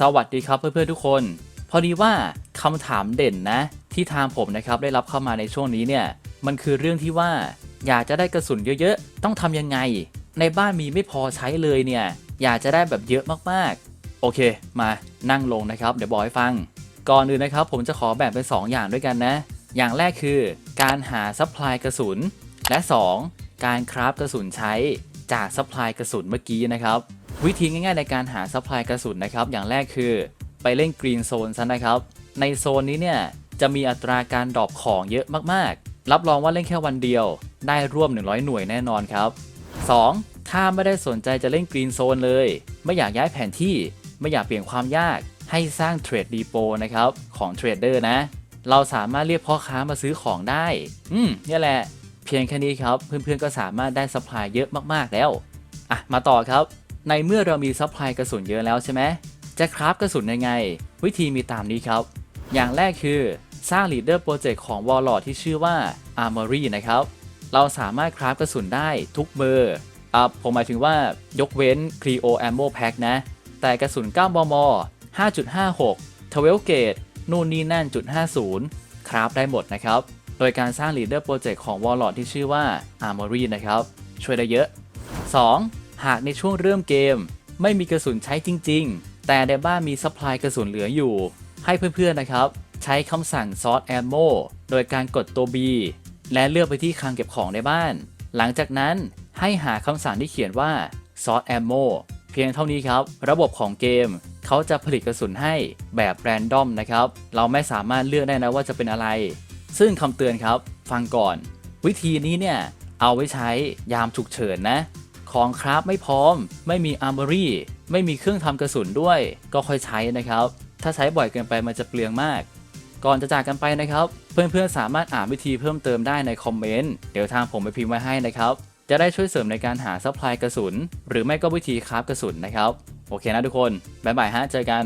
สวัสดีครับเพื่อนๆทุกคน พอดีว่าคำถามเด่นนะ ที่ทางผมนะครับได้รับเข้ามาในช่วงนี้เนี่ยมันคือเรื่องที่ว่า อยากจะได้กระสุนเยอะๆ ต้องทำยังไง ในบ้านมีไม่พอใช้เลยเนี่ย อยากจะได้แบบเยอะมากๆ โอเค มานั่งลงนะครับ เดี๋ยวบอกให้ฟัง ก่อนอื่นนะครับ ผมจะขอแบ่งเป็น 2 อย่างด้วยกันนะ อย่างแรกคือ การหาซัพพลายกระสุน และ 2 การคราฟกระสุนใช้จากซัพพลายกระสุนเมื่อกี้นะครับ วิธีง่ายๆในการหาซัพพลายกระสุนนะครับ อย่างแรกคือไปเล่นกรีนโซนซะนะครับ ในโซนนี้เนี่ยจะมีอัตราการดรอปของเยอะมากๆ รับรองว่าเล่นแค่วันเดียว ได้ร่วม 100 หน่วยแน่นอนครับ 2. ถ้าไม่ได้สนใจจะเล่นกรีนโซนเลย ไม่อยากย้ายแผนที่ ไม่อยากเปลี่ยนความยากให้สร้างเทรดดีโปนะครับของเทรดเดอร์นะ เราสามารถเรียกพ่อค้ามาซื้อของได้ อืมเนี่ยแหละ เพียงแค่นี้ครับ เพื่อนๆก็สามารถได้ซัพพลายเยอะมากๆแล้ว อะ มาต่อครับ ในเมื่อเรามีซัพพลายกระสุนเยอะแล้วใช่ไหมจะคราฟกระสุนยังไง วิธีมีตามนี้ครับ อย่างแรกคือสร้าง Leader Project ของ w a r l o r d ที่ชื่อว่า Armory นะครับ เราสามารถคราฟกระสุนได้ทุกเบอร์อะผมหมายถึงว่ายกเว้น Creo Ammo Pack นะ แต่กระสุน 9 มม 5.56 12เกตนู่นนี่นั่นจุด50 คราฟได้หมดนะครับ โดยการสร้าง Leader Project ของ w a r l o r d ที่ชื่อว่า Armory นะครับ ช่วยได้เยอะ 2. หากในช่วงเริ่มเกม ไม่มีกระสุนใช้จริง ๆ แต่ในบ้านมีซัพพลายกระสุนเหลืออยู่ ให้เพื่อนๆนะครับ ใช้คำสั่ง Sort Ammo โดยการกดตัว B และเลือกไปที่คลังเก็บของในบ้าน หลังจากนั้นให้หาคำสั่งที่เขียนว่า Sort Ammo เพียงเท่านี้ครับ ระบบของเกมเขาจะผลิตกระสุนให้แบบแรนดอมนะครับ เราไม่สามารถเลือกได้นะว่าจะเป็นอะไร ซึ่งคำเตือนครับ ฟังก่อน วิธีนี้เนี่ยเอาไว้ใช้ยามฉุกเฉินนะ ของคราฟไม่พร้อม ไม่มีอาร์มอรี่ ไม่มีเครื่องทำกระสุนด้วย ก็ค่อยใช้นะครับ ถ้าใช้บ่อยเกินไปมันจะเปลืองมาก ก่อนจะจากกันไปนะครับ เพื่อนๆสามารถอ่านวิธีเพิ่มเติมได้ในคอมเมนต์ เดี๋ยวทางผมไปพิมพ์ไว้ให้นะครับ จะได้ช่วยเสริมในการหาซัพพลายกระสุน หรือไม่ก็วิธีคราฟกระสุนนะครับ โอเคนะทุกคน บ๊ายบายฮะ เจอกัน